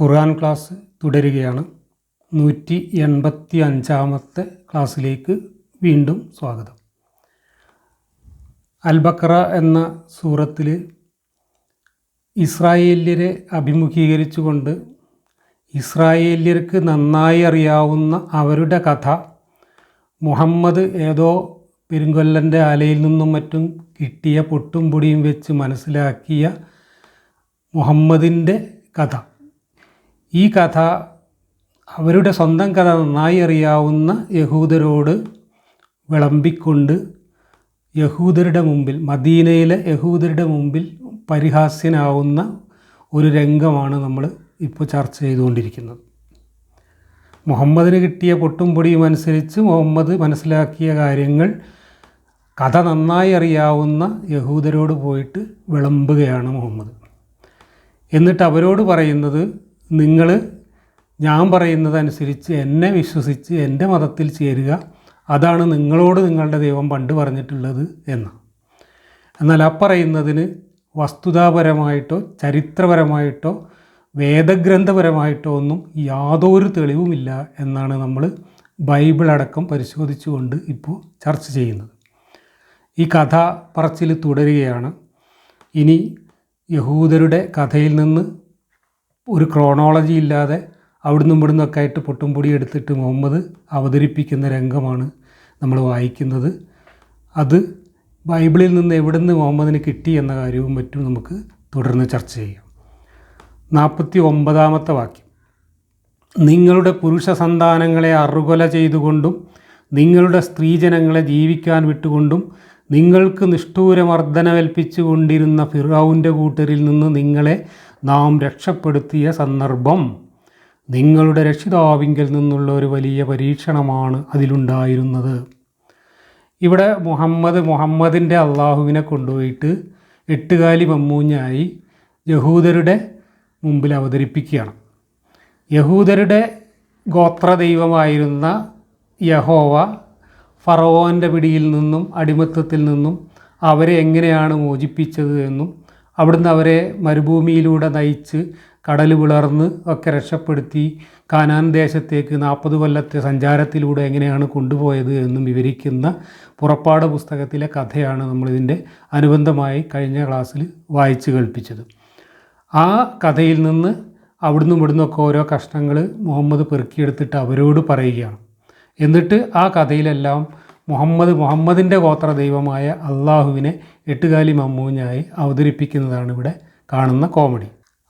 ഖുർആൻ class തുടരുകയാണ്. നൂറ്റി എൺപത്തി അഞ്ചാമത്തെ ക്ലാസ്സിലേക്ക് വീണ്ടും സ്വാഗതം. അൽബക്ര എന്ന സൂറത്തിൽ ഇസ്രായേല്യരെ അഭിമുഖീകരിച്ചുകൊണ്ട് ഇസ്രായേല്യർക്ക് നന്നായി അറിയാവുന്ന അവരുടെ കഥ മുഹമ്മദ് ഏതോ പെരുങ്കൊല്ലന്റെ ആലയിൽ നിന്നും മറ്റും കിട്ടിയ പൊട്ടും പൊടിയും വെച്ച് മനസ്സിലാക്കിയ മുഹമ്മദിന്റെ കഥ. ഈ കഥ അവരുടെ സ്വന്തം കഥ നന്നായി അറിയാവുന്ന യഹൂദരോട് വിളമ്പിക്കൊണ്ട് യഹൂദരുടെ മുമ്പിൽ മദീനയിലെ യഹൂദരുടെ മുമ്പിൽ പരിഹാസ്യനാവുന്ന ഒരു രംഗമാണ് നമ്മൾ ഇപ്പോൾ ചർച്ച ചെയ്തുകൊണ്ടിരിക്കുന്നത്. മുഹമ്മദിന് കിട്ടിയ പൊട്ടും പൊടിയും അനുസരിച്ച് മുഹമ്മദ് മനസ്സിലാക്കിയ കാര്യങ്ങൾ കഥ നന്നായി അറിയാവുന്ന യഹൂദരോട് പോയിട്ട് വിളമ്പുകയാണ് മുഹമ്മദ്. എന്നിട്ട് അവരോട് പറയുന്നത് നിങ്ങൾ ഞാൻ പറയുന്നതനുസരിച്ച് എന്നെ വിശ്വസിച്ച് എന്റെ മതത്തിൽ ചേരുക. അതാണ് നിങ്ങളോട് നിങ്ങളുടെ ദൈവം പണ്ട് പറഞ്ഞിട്ടുള്ളത് എന്ന്. എന്നാൽ ആ പറയുന്നതിന് വസ്തുതാപരമായിട്ടോ ചരിത്രപരമായിട്ടോ വേദഗ്രന്ഥപരമായിട്ടോ ഒന്നും യാതൊരു തെളിവുമില്ല എന്നാണ് നമ്മൾ ബൈബിൾ അടക്കം പരിശോധിച്ചുകൊണ്ട് ഇപ്പോൾ ചർച്ച ചെയ്യുന്നത്. ഈ കഥ പറച്ചിൽ തുടരുകയാണ്. ഇനി യഹൂദരുടെ കഥയിൽ നിന്ന് ഒരു ക്രോണോളജി ഇല്ലാതെ അവിടുന്ന് ഇവിടുന്നൊക്കെ ആയിട്ട് പൊട്ടും പൊടി എടുത്തിട്ട് മുഹമ്മദ് അവതരിപ്പിക്കുന്ന രംഗമാണ് നമ്മൾ വായിക്കുന്നത്. അത് ബൈബിളിൽ നിന്ന് എവിടുന്ന് മുഹമ്മദിന് കിട്ടി എന്ന കാര്യവും മറ്റും നമുക്ക് തുടർന്ന് ചർച്ച ചെയ്യാം. നാൽപ്പത്തി ഒമ്പതാമത്തെ വാക്യം. നിങ്ങളുടെ പുരുഷ സന്താനങ്ങളെ അറുകൊല ചെയ്തുകൊണ്ടും നിങ്ങളുടെ സ്ത്രീജനങ്ങളെ ജീവിക്കാൻ വിട്ടുകൊണ്ടും നിങ്ങൾക്ക് നിഷ്ഠൂരമർദ്ദനമേൽപ്പിച്ചു കൊണ്ടിരുന്ന ഫിറാവുന്റെ കൂട്ടരിൽ നിന്ന് നിങ്ങളെ നാം രക്ഷപ്പെടുത്തിയ സന്ദർഭം നിങ്ങളുടെ രക്ഷിതാവിങ്കിൽ നിന്നുള്ള ഒരു വലിയ പരീക്ഷണമാണ് അതിലുണ്ടായിരുന്നത്. ഇവിടെ മുഹമ്മദ് മുഹമ്മദിന്റെ അള്ളാഹുവിനെ കൊണ്ടുപോയിട്ട് എട്ടുകാലി മമ്മൂഞ്ഞായി യഹൂദരുടെ മുമ്പിൽ അവതരിപ്പിക്കുകയാണ്. യഹൂദരുടെ ഗോത്രദൈവമായിരുന്ന യഹോവ ഫറവോന്റെ പിടിയിൽ നിന്നും അടിമത്തത്തിൽ നിന്നും അവരെ എങ്ങനെയാണ് മോചിപ്പിച്ചത് എന്നും അവിടുന്ന് അവരെ മരുഭൂമിയിലൂടെ നയിച്ച് കടൽ വിളർന്ന് ഒക്കെ രക്ഷപ്പെടുത്തി കാനാൻ ദേശത്തേക്ക് നാൽപ്പത് കൊല്ലത്തെ സഞ്ചാരത്തിലൂടെ എങ്ങനെയാണ് കൊണ്ടുപോയത് എന്നും വിവരിക്കുന്ന പുറപ്പാട് പുസ്തകത്തിലെ കഥയാണ് നമ്മളിതിന്റെ അനുബന്ധമായി കഴിഞ്ഞ ക്ലാസ്സിൽ വായിച്ചു കേൾപ്പിച്ചത്. ആ കഥയിൽ നിന്ന് അവിടുന്ന് ഇവിടുന്നൊക്കെ ഓരോ കഷ്ണങ്ങൾ മുഹമ്മദ് പെറുക്കിയെടുത്തിട്ട് അവരോട് പറയുകയാണ്. എന്നിട്ട് ആ കഥയിലെല്ലാം മുഹമ്മദ് മുഹമ്മദിന്റെ ഗോത്ര ദൈവമായ അള്ളാഹുവിനെ എട്ടുകാലി മമ്മൂഞ്ഞായി അവതരിപ്പിക്കുന്നതാണ് ഇവിടെ കാണുന്ന കോമഡി.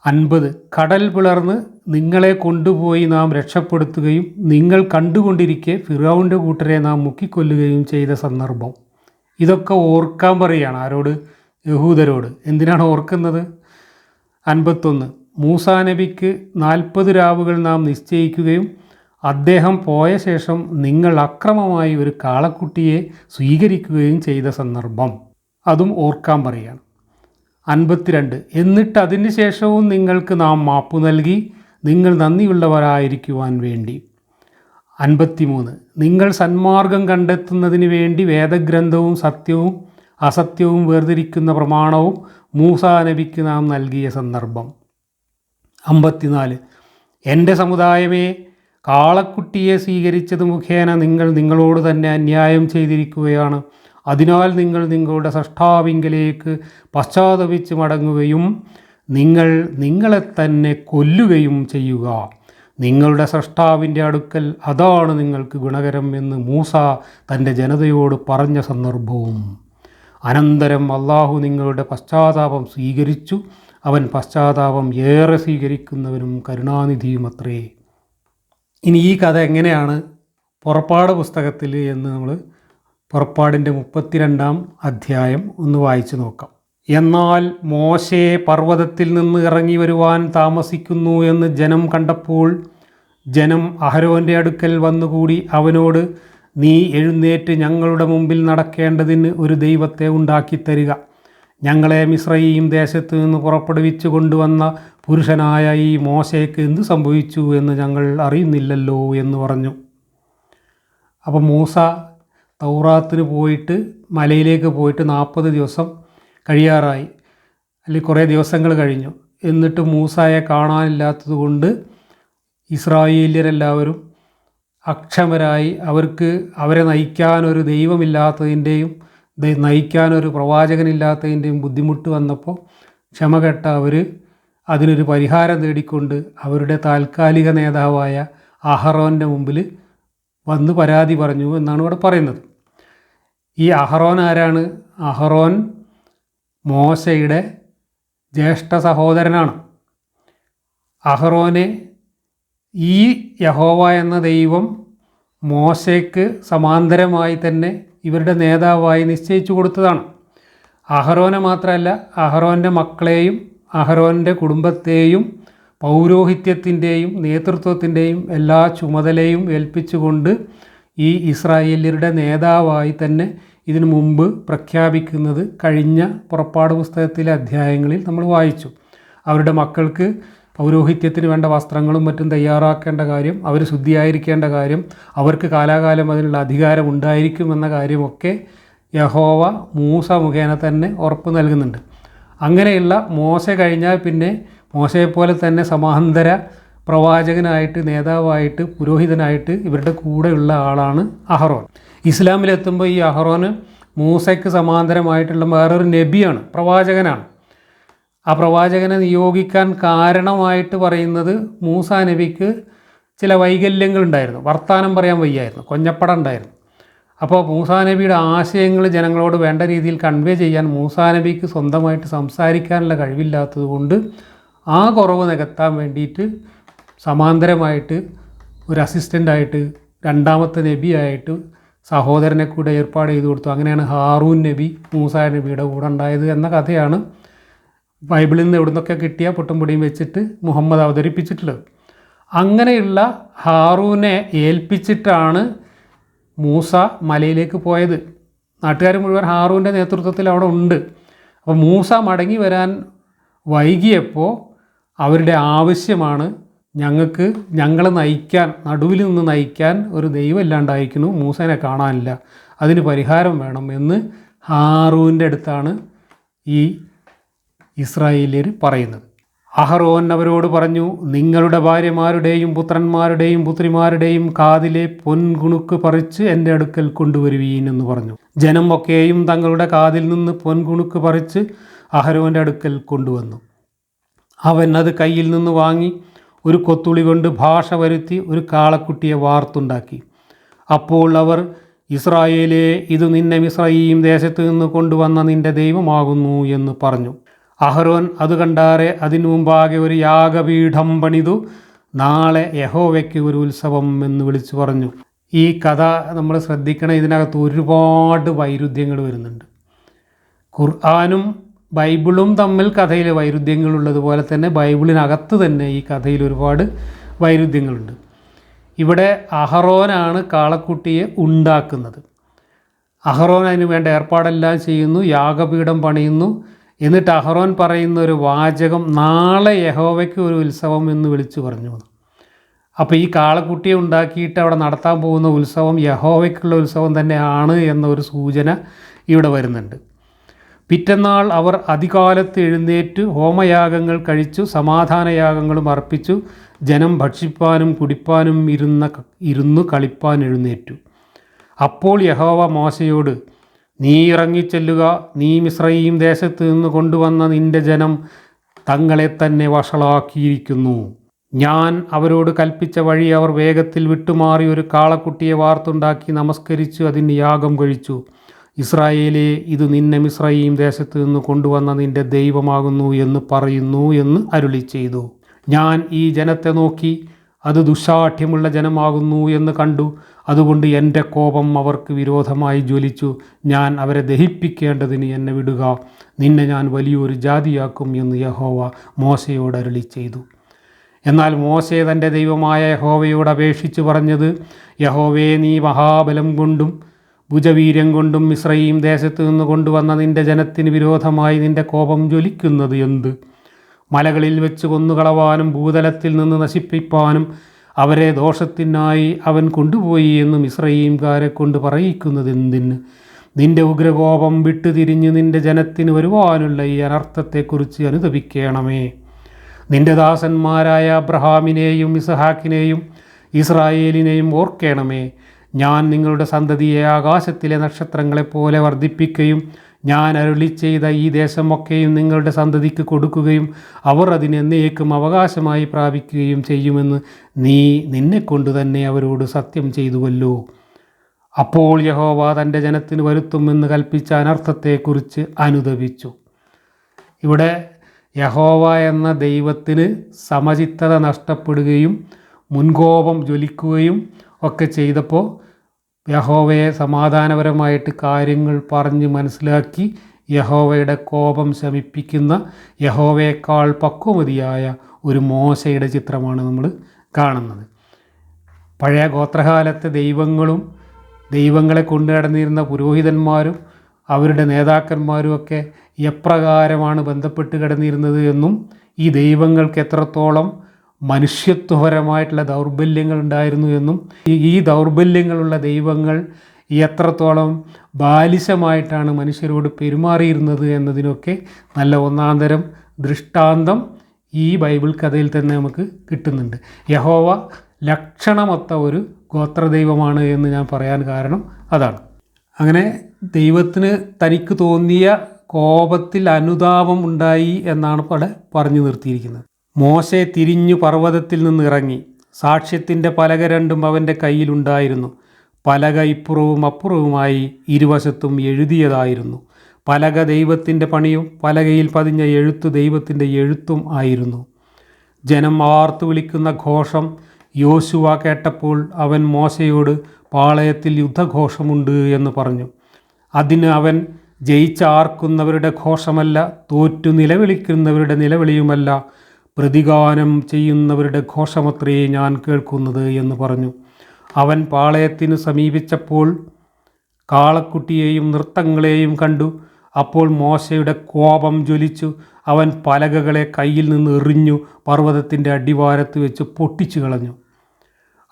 അൻപത് കടൽ പിളർന്ന് നിങ്ങളെ കൊണ്ടുപോയി നാം രക്ഷപ്പെടുത്തുകയും നിങ്ങൾ കണ്ടുകൊണ്ടിരിക്കെ ഫിറൌന്റെ കൂട്ടരെ നാം മുക്കിക്കൊല്ലുകയും ചെയ്ത സന്ദർഭം. ഇതൊക്കെ ഓർക്കാൻ പറയുകയാണ് ആരോട്? യഹൂദരോട്. എന്തിനാണ് ഓർക്കുന്നത്? അൻപത്തൊന്ന് മൂസാ നബിക്ക് നാൽപ്പത് രാവുകൾ നാം നിശ്ചയിക്കുകയും അദ്ദേഹം പോയ ശേഷം നിങ്ങൾ അക്രമമായി ഒരു കാളക്കുട്ടിയെ സ്വീകരിക്കുകയും ചെയ്ത സന്ദർഭം. അതും ഓർക്കാൻ പറയുകയാണ് അൻപത്തിരണ്ട്. എന്നിട്ട് അതിന് ശേഷവും നിങ്ങൾക്ക് നാം മാപ്പ് നൽകി നിങ്ങൾ നന്ദിയുള്ളവരായിരിക്കുവാൻ വേണ്ടി. അൻപത്തിമൂന്ന്. നിങ്ങൾ സന്മാർഗം കണ്ടെത്തുന്നതിന് വേണ്ടി വേദഗ്രന്ഥവും സത്യവും അസത്യവും വേർതിരിക്കുന്ന പ്രമാണവും മൂസാനബിക്ക് നാം നൽകിയ സന്ദർഭം. അമ്പത്തിനാല്. എന്റെ സമുദായമേ കാളക്കുട്ടിയെ സ്വീകരിച്ചത് മുഖേന നിങ്ങൾ നിങ്ങളോട് തന്നെ അന്യായം ചെയ്തിരിക്കുകയാണ്. അതിനാൽ നിങ്ങൾ നിങ്ങളുടെ സഷ്ടാവിങ്കലേക്ക് പശ്ചാത്തപിച്ച് മടങ്ങുകയും നിങ്ങൾ നിങ്ങളെ തന്നെ കൊല്ലുകയും ചെയ്യുക. നിങ്ങളുടെ സൃഷ്ടാവിന്റെ അടുക്കൽ അതാണ് നിങ്ങൾക്ക് ഗുണകരം എന്ന് മൂസ തന്റെ ജനതയോട് പറഞ്ഞ സന്ദർഭവും. അനന്തരം അള്ളാഹു നിങ്ങളുടെ പശ്ചാത്താപം സ്വീകരിച്ചു. അവൻ പശ്ചാത്താപം ഏറെ സ്വീകരിക്കുന്നവനും കരുണാനിധിയുമത്രേ. ഇനി ഈ കഥ എങ്ങനെയാണ് പുറപ്പാട് പുസ്തകത്തിൽ എന്ന് നമ്മൾ പുറപ്പാടിന്റെ മുപ്പത്തിരണ്ടാം അധ്യായം ഒന്ന് വായിച്ചു നോക്കാം. എന്നാൽ മോശയെ പർവതത്തിൽ നിന്ന് ഇറങ്ങി വരുവാൻ താമസിക്കുന്നു എന്ന് ജനം കണ്ടപ്പോൾ ജനം അഹരോന്റെ അടുക്കൽ വന്നുകൂടി അവനോട് നീ എഴുന്നേറ്റ് ഞങ്ങളുടെ മുമ്പിൽ നടക്കേണ്ടതിന് ഒരു ദൈവത്തെ ഉണ്ടാക്കിത്തരിക. ഞങ്ങളെ മിശ്രയും ദേശത്തു നിന്ന് പുറപ്പെടുവിച്ചു കൊണ്ടുവന്ന പുരുഷനായ ഈ മോശയ്ക്ക് എന്ത് സംഭവിച്ചു എന്ന് ഞങ്ങൾ അറിയുന്നില്ലല്ലോ എന്ന് പറഞ്ഞു. അപ്പോൾ മൂസ തൗറാത്തിന് പോയിട്ട് മലയിലേക്ക് പോയിട്ട് നാൽപ്പത് ദിവസം കഴിയാറായി. അല്ലെങ്കിൽ കുറേ ദിവസങ്ങൾ കഴിഞ്ഞു. എന്നിട്ട് മൂസായെ കാണാനില്ലാത്തത് കൊണ്ട് ഇസ്രായേലിയരെല്ലാവരും അക്ഷമരായി അവർക്ക് അവരെ നയിക്കാനൊരു ദൈവമില്ലാത്തതിന്റെയും നയിക്കാനൊരു പ്രവാചകനില്ലാത്തതിന്റെയും ബുദ്ധിമുട്ട് വന്നപ്പോൾ ക്ഷമ കെട്ട അവർ അതിനൊരു പരിഹാരം തേടിക്കൊണ്ട് അവരുടെ താൽക്കാലിക നേതാവായ അഹറോന്റെ മുമ്പിൽ വന്ന് പരാതി പറഞ്ഞു എന്നാണ് ഇവിടെ പറയുന്നത്. ഈ അഹറോൻ ആരാണ്? അഹറോൻ മോശയുടെ ജ്യേഷ്ഠ സഹോദരനാണ്. അഹറോനെ ഈ യഹോവ എന്ന ദൈവം മോശയ്ക്ക് സമാന്തരമായി തന്നെ ഇവരുടെ നേതാവായി നിശ്ചയിച്ചു കൊടുത്തതാണ്. അഹറോനെ മാത്രമല്ല അഹറോന്റെ മക്കളെയും അഹറോന്റെ കുടുംബത്തെയും പൗരോഹിത്യത്തിന്റെയും നേതൃത്വത്തിന്റെയും എല്ലാ ചുമതലയും ഏൽപ്പിച്ചുകൊണ്ട് ഈ ഇസ്രായേല്യരുടെ നേതാവായി തന്നെ ഇതിനു മുമ്പ് പ്രഖ്യാപിക്കുന്നത് കഴിഞ്ഞ പുറപ്പാട് പുസ്തകത്തിലെ അധ്യായങ്ങളിൽ നമ്മൾ വായിച്ചു. അവരുടെ മക്കൾക്ക് പൗരോഹിത്യത്തിന് വേണ്ട വസ്ത്രങ്ങളും മറ്റും തയ്യാറാക്കേണ്ട കാര്യം അവർ ശുദ്ധിയായിരിക്കേണ്ട കാര്യം അവർക്ക് കാലാകാലം അതിനുള്ള അധികാരം ഉണ്ടായിരിക്കുമെന്ന കാര്യമൊക്കെ യഹോവ മൂസ മുഖേന തന്നെ ഉറപ്പ് നൽകുന്നുണ്ട്. അങ്ങനെയുള്ള മോശ കഴിഞ്ഞാൽ പിന്നെ മോശയെപ്പോലെ തന്നെ സമാന്തര പ്രവാചകനായിട്ട് നേതാവായിട്ട് പുരോഹിതനായിട്ട് ഇവരുടെ കൂടെയുള്ള ആളാണ് അഹറോൻ. ഇസ്ലാമിലെത്തുമ്പോൾ ഈ അഹറോന് മൂസയ്ക്ക് സമാന്തരമായിട്ടുള്ള വേറൊരു നബിയാണ് പ്രവാചകനാണ്. ആ പ്രവാചകനെ നിയോഗിക്കാൻ കാരണമായിട്ട് പറയുന്നത് മൂസ നബിക്ക് ചില വൈകല്യങ്ങളുണ്ടായിരുന്നു. വർത്തമാനം പറയാൻ വയ്യായിരുന്നു. കൊഞ്ഞപ്പട ഉണ്ടായിരുന്നു. അപ്പോൾ മൂസാ നബിയുടെ ആശയങ്ങൾ ജനങ്ങളോട് വേണ്ട രീതിയിൽ കൺവേ ചെയ്യാൻ മൂസാ നബിക്ക് സ്വന്തമായിട്ട് സംസാരിക്കാനുള്ള കഴിവില്ലാത്തതുകൊണ്ട് ആ കുറവ് നികത്താൻ വേണ്ടിയിട്ട് സമാന്തരമായിട്ട് ഒരു അസിസ്റ്റന്റായിട്ട് രണ്ടാമത്തെ നബിയായിട്ട് സഹോദരനെ കൂടെ ഏർപ്പാട് ചെയ്തു കൊടുത്തു. അങ്ങനെയാണ് ഹാറൂൻ നബി മൂസാ നബിയുടെ കൂടെ ഉണ്ടായത് എന്ന കഥയാണ് ബൈബിളിൽ നിന്ന് എവിടുന്നൊക്കെ കിട്ടിയ പൊട്ടും പൊടിയും വെച്ചിട്ട് മുഹമ്മദ് അവതരിപ്പിച്ചിട്ടുള്ളത്. അങ്ങനെയുള്ള ഹാറൂനെ ഏൽപ്പിച്ചിട്ടാണ് മൂസ മലയിലേക്ക് പോയത്. നാട്ടുകാർ മുഴുവൻ ഹാറൂന്റെ നേതൃത്വത്തിൽ അവിടെ ഉണ്ട്. അപ്പോൾ മൂസ മടങ്ങി വരാൻ വൈകിയപ്പോൾ അവരുടെ ആവശ്യമാണ് ഞങ്ങൾക്ക് ഞങ്ങളെ നയിക്കാൻ നടുവിൽ നിന്ന് നയിക്കാൻ ഒരു ദൈവം ഇല്ലാണ്ടായിരിക്കുന്നു മൂസേനെ കാണാനില്ല. അതിന് പരിഹാരം വേണം എന്ന് ഹാറൂന്റെ അടുത്താണ് ഈ ഇസ്രായേലിയർ പറയുന്നത്. അഹറോൻ അവരോട് പറഞ്ഞു നിങ്ങളുടെ ഭാര്യമാരുടെയും പുത്രന്മാരുടെയും പുത്രിമാരുടെയും കാതിലെ പൊൻകുണുക്ക് പറിച്ച് എന്റെ അടുക്കൽ കൊണ്ടുവരുവീൻ എന്ന് പറഞ്ഞു. ജനം ഒക്കെയും തങ്ങളുടെ കാതിൽ നിന്ന് പൊൻകുണുക്ക് പറിച്ച് അഹരോന്റെ അടുക്കൽ കൊണ്ടുവന്നു. അവൻ അത് കയ്യിൽ നിന്ന് വാങ്ങി ഒരു കൊത്തുളി കൊണ്ട് ഭാഷ വരുത്തി ഒരു കാളക്കുട്ടിയെ വാർത്തുണ്ടാക്കി. അപ്പോൾ അവർ ഇസ്രായേലെ ഇത് നിന്നെ മിസ്രയീം ദേശത്ത് നിന്ന് കൊണ്ടുവന്ന നിന്റെ ദൈവമാകുന്നു എന്ന് പറഞ്ഞു. അഹരോൻ അത് കണ്ടാറെ അതിനു മുമ്പാകെ ഒരു യാഗപീഠം പണിതു. നാളെ യഹോവയ്ക്ക് ഒരു ഉത്സവം എന്ന് വിളിച്ചു പറഞ്ഞു. ഈ കഥ നമ്മൾ ശ്രദ്ധിക്കണം ഇതിനകത്ത് ഒരുപാട് വൈരുദ്ധ്യങ്ങൾ വരുന്നുണ്ട്. ഖുർആാനും ബൈബിളും തമ്മിൽ കഥയിൽ വൈരുദ്ധ്യങ്ങളുള്ളതുപോലെ തന്നെ ബൈബിളിനകത്ത് തന്നെ ഈ കഥയിൽ ഒരുപാട് വൈരുദ്ധ്യങ്ങളുണ്ട്. ഇവിടെ അഹറോനാണ് കാളക്കുട്ടിയെ ഉണ്ടാക്കുന്നത്. അഹറോൻ അതിന് വേണ്ട ഏർപ്പാടെല്ലാം ചെയ്യുന്നു യാഗപീഠം പണിയുന്നു. എന്നിട്ട് അഹ്റോൻ പറയുന്ന ഒരു വാചകം നാളെ യഹോവയ്ക്ക് ഒരു ഉത്സവം എന്ന് വിളിച്ചു പറഞ്ഞു. അപ്പോൾ ഈ കാളക്കുട്ടിയെ ഉണ്ടാക്കിയിട്ട് അവിടെ നടത്താൻ പോകുന്ന ഉത്സവം യഹോവയ്ക്കുള്ള ഉത്സവം തന്നെയാണ് എന്നൊരു സൂചന ഇവിടെ വരുന്നുണ്ട്. പിറ്റന്നാൾ അവർ അതികാലത്ത് എഴുന്നേറ്റ് ഹോമയാഗങ്ങൾ കഴിച്ചു സമാധാനയാഗങ്ങളും അർപ്പിച്ചു ജനം ഭക്ഷിപ്പാനും കുടിപ്പാനും ഇരുന്ന ഇരുന്നു കളിപ്പാൻ എഴുന്നേറ്റു. അപ്പോൾ യഹോവ മോശയോട് നീ ഇറങ്ങിച്ചെല്ലുക നീ മിശ്രയും ദേശത്ത് നിന്ന് കൊണ്ടുവന്ന നിന്റെ ജനം തങ്ങളെ തന്നെ വഷളാക്കിയിരിക്കുന്നു. ഞാൻ അവരോട് കൽപ്പിച്ച വഴി അവർ വേഗത്തിൽ വിട്ടുമാറി ഒരു കാളക്കുട്ടിയെ വാർത്തുണ്ടാക്കി നമസ്കരിച്ചു അതിന് യാഗം കഴിച്ചു. ഇസ്രായേലെ ഇത് നിന്നെ മിശ്രയും ദേശത്ത് നിന്ന് കൊണ്ടുവന്ന നിന്റെ ദൈവമാകുന്നു എന്ന് പറയുന്നു എന്ന് അരുളി ചെയ്തു. ഞാൻ ഈ ജനത്തെ നോക്കി അത് ദുശാഠ്യമുള്ള ജനമാകുന്നു എന്ന് കണ്ടു. അതുകൊണ്ട് എന്റെ കോപം അവർക്ക് വിരോധമായി ജ്വലിച്ചു. ഞാൻ അവരെ ദഹിപ്പിക്കേണ്ടതിന് എന്നെ വിടുക. നിന്നെ ഞാൻ വലിയൊരു ജാതിയാക്കും എന്ന് യഹോവ മോശയോട് അരുളി ചെയ്തു. എന്നാൽ മോശെ തന്റെ ദൈവമായ യഹോവയോട് അപേക്ഷിച്ചു പറഞ്ഞത് യഹോവേ നീ മഹാബലം കൊണ്ടും ഭുജവീര്യം കൊണ്ടും മിശ്രയീം ദേശത്തു നിന്ന് കൊണ്ടുവന്ന നിന്റെ ജനത്തിന് വിരോധമായി നിന്റെ കോപം ജ്വലിക്കുന്നത് എന്ത്? മലകളിൽ വെച്ച് കൊന്നുകളവാനും ഭൂതലത്തിൽ നിന്ന് നശിപ്പിപ്പാനും അവരെ ദോഷത്തിനായി അവൻ കൊണ്ടുപോയി എന്ന് മിശ്രയീംകാരെ കൊണ്ട് പറയിക്കുന്നത് എന്തിന്? നിന്റെ ഉഗ്രകോപം വിട്ടുതിരിഞ്ഞ് നിന്റെ ജനത്തിന് വരുവാനുള്ള ഈ അനർത്ഥത്തെക്കുറിച്ച് അനുദപിക്കണമേ. നിന്റെ ദാസന്മാരായ അബ്രഹാമിനെയും ഇസഹാക്കിനെയും ഇസ്രായേലിനെയും ഓർക്കണമേ. ഞാൻ നിങ്ങളുടെ സന്തതിയെ ആകാശത്തിലെ നക്ഷത്രങ്ങളെപ്പോലെ വർദ്ധിപ്പിക്കുകയും ഞാൻ അരുളി ചെയ്ത ഈ ദേശമൊക്കെയും നിങ്ങളുടെ സന്തതിക്ക് കൊടുക്കുകയും അവർ അതിനെന്നേക്കും അവകാശമായി പ്രാപിക്കുകയും ചെയ്യുമെന്ന് നീ നിന്നെക്കൊണ്ട് തന്നെ അവരോട് സത്യം ചെയ്തുവല്ലോ. അപ്പോൾ യഹോവ തന്റെ ജനത്തിന് വരുത്തുമെന്ന് കൽപ്പിച്ച അനർത്ഥത്തെക്കുറിച്ച് അനുദപിച്ചു. ഇവിടെ യഹോവ എന്ന ദൈവത്തിന് സമചിത്തത നഷ്ടപ്പെടുകയും മുൻകോപം ജ്വലിക്കുകയും ഒക്കെ ചെയ്തപ്പോൾ യഹോവയെ സമാധാനപരമായിട്ട് കാര്യങ്ങൾ പറഞ്ഞ് മനസ്സിലാക്കി യഹോവയുടെ കോപം ശമിപ്പിക്കുന്ന യഹോവയേക്കാൾ പക്വമതിയായ ഒരു മോശയുടെ ചിത്രമാണ് നമ്മൾ കാണുന്നത്. പഴയ ഗോത്രകാലത്തെ ദൈവങ്ങളും ദൈവങ്ങളെ കൊണ്ടു നടന്നിരുന്ന പുരോഹിതന്മാരും അവരുടെ നേതാക്കന്മാരും ഒക്കെ എപ്രകാരമാണ് ബന്ധപ്പെട്ട് കിടന്നിരുന്നത് എന്നും ഈ ദൈവങ്ങൾക്ക് എത്രത്തോളം മനുഷ്യത്വപരമായിട്ടുള്ള ദൗർബല്യങ്ങൾ ഉണ്ടായിരുന്നു എന്നും ഈ ദൗർബല്യങ്ങളുള്ള ദൈവങ്ങൾ എത്രത്തോളം ബാലിശമായിട്ടാണ് മനുഷ്യരോട് പെരുമാറിയിരുന്നത് എന്നതിനൊക്കെ നല്ല ഒന്നാന്തരം ദൃഷ്ടാന്തം ഈ ബൈബിൾ കഥയിൽ തന്നെ നമുക്ക് കിട്ടുന്നുണ്ട്. യഹോവ ലക്ഷണമൊത്ത ഒരു ഗോത്രദൈവമാണ് എന്ന് ഞാൻ പറയാൻ കാരണം അതാണ്. അങ്ങനെ ദൈവത്തിന് തനിക്ക് തോന്നിയ കോപത്തിൽ അനുതാപം ഉണ്ടായി എന്നാണ് അവിടെ പറഞ്ഞു നിർത്തിയിരിക്കുന്നത്. മോശെ തിരിഞ്ഞു പർവതത്തിൽ നിന്ന് ഇറങ്ങി. സാക്ഷ്യത്തിന്റെ പലക രണ്ടും അവന്റെ കയ്യിലുണ്ടായിരുന്നു പലക ഇപ്പുറവും അപ്പുറവുമായി ഇരുവശത്തും എഴുതിയതായിരുന്നു. പലക ദൈവത്തിന്റെ പണിയും പലകയിൽ പതിഞ്ഞ എഴുത്തു ദൈവത്തിന്റെ എഴുത്തും ആയിരുന്നു. ജനം ആർത്തു വിളിക്കുന്ന ഘോഷം യോശുവ കേട്ടപ്പോൾ അവൻ മോശയോട് പാളയത്തിൽ യുദ്ധഘോഷമുണ്ട് എന്ന് പറഞ്ഞു. അതിന് അവൻ ജയിച്ചാർക്കുന്നവരുടെ ഘോഷമല്ല തോറ്റു നിലവിളിക്കുന്നവരുടെ നിലവിളിയുമല്ല പ്രതിഗാനം ചെയ്യുന്നവരുടെ ഘോഷമത്രേ ഞാൻ കേൾക്കുന്നത് എന്ന് പറഞ്ഞു. അവൻ പാളയത്തിന് സമീപിച്ചപ്പോൾ കാളക്കുട്ടിയെയും നൃത്തങ്ങളെയും കണ്ടു. അപ്പോൾ മോശയുടെ കോപം ജ്വലിച്ചു. അവൻ പലകകളെ കയ്യിൽ നിന്ന് എറിഞ്ഞു പർവതത്തിന്റെ അടിവാരത്ത് വെച്ച് പൊട്ടിച്ചു കളഞ്ഞു.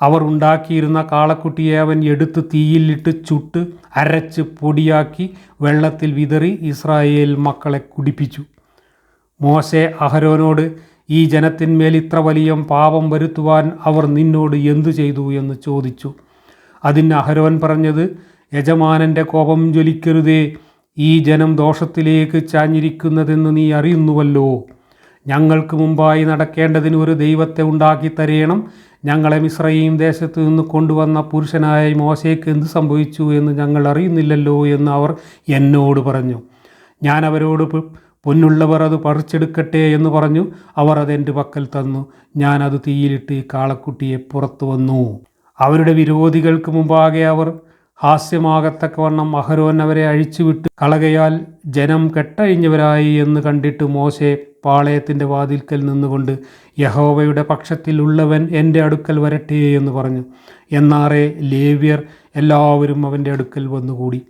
അവർ ഉണ്ടാക്കിയിരുന്ന കാളക്കുട്ടിയെ അവൻ എടുത്ത് തീയിലിട്ട് ചുട്ട് അരച്ച് പൊടിയാക്കി വെള്ളത്തിൽ വിതറി ഇസ്രായേൽ മക്കളെ കുടിപ്പിച്ചു. മോശെ അഹരോനോട് ഈ ജനത്തിന്മേൽ ഇത്ര വലിയ പാപം വരുത്തുവാൻ അവർ നിന്നോട് എന്തു ചെയ്തു എന്ന് ചോദിച്ചു. അതിന് അഹരോൻ പറഞ്ഞത് യജമാനന്റെ കോപം ജ്വലിക്കരുതേ ഈ ജനം ദോഷത്തിലേക്ക് ചാഞ്ഞിരിക്കുന്നതെന്ന് നീ അറിയുന്നുവല്ലോ. ഞങ്ങൾക്ക് മുമ്പായി നടക്കേണ്ടതിന് ഒരു ദൈവത്തെ ഉണ്ടാക്കി തരയണം ഞങ്ങളെ മിശ്രയും ദേശത്തു നിന്ന് കൊണ്ടുവന്ന പുരുഷനായ മോശയ്ക്ക് എന്ത് സംഭവിച്ചു എന്ന് ഞങ്ങൾ അറിയുന്നില്ലല്ലോ എന്ന് അവർ എന്നോട് പറഞ്ഞു. ഞാൻ അവരോട് പൊന്നുള്ളവർ അത് പറിച്ചെടുക്കട്ടെ എന്ന് പറഞ്ഞു. അവർ അതെന്റെ പക്കൽ തന്നു. ഞാൻ അത് തീയിലിട്ട് കാളക്കുട്ടിയെ പുറത്തു വന്നു. അവരുടെ വിരോധികൾക്ക് മുമ്പാകെ അവർ ഹാസ്യമാകത്തക്കവണ്ണം അഹരോൻ അവരെ അഴിച്ചുവിട്ട്. കളകയാൽ ജനം കെട്ടഴിഞ്ഞവരായി എന്ന് കണ്ടിട്ട് മോശെ പാളയത്തിന്റെ വാതിൽക്കൽ നിന്നുകൊണ്ട് യഹോവയുടെ പക്ഷത്തിലുള്ളവൻ എന്റെ അടുക്കൽ വരട്ടെ എന്ന് പറഞ്ഞു. എന്നാറേ ലേവ്യർ എല്ലാവരും അവന്റെ അടുക്കൽ വന്നുകൂടി.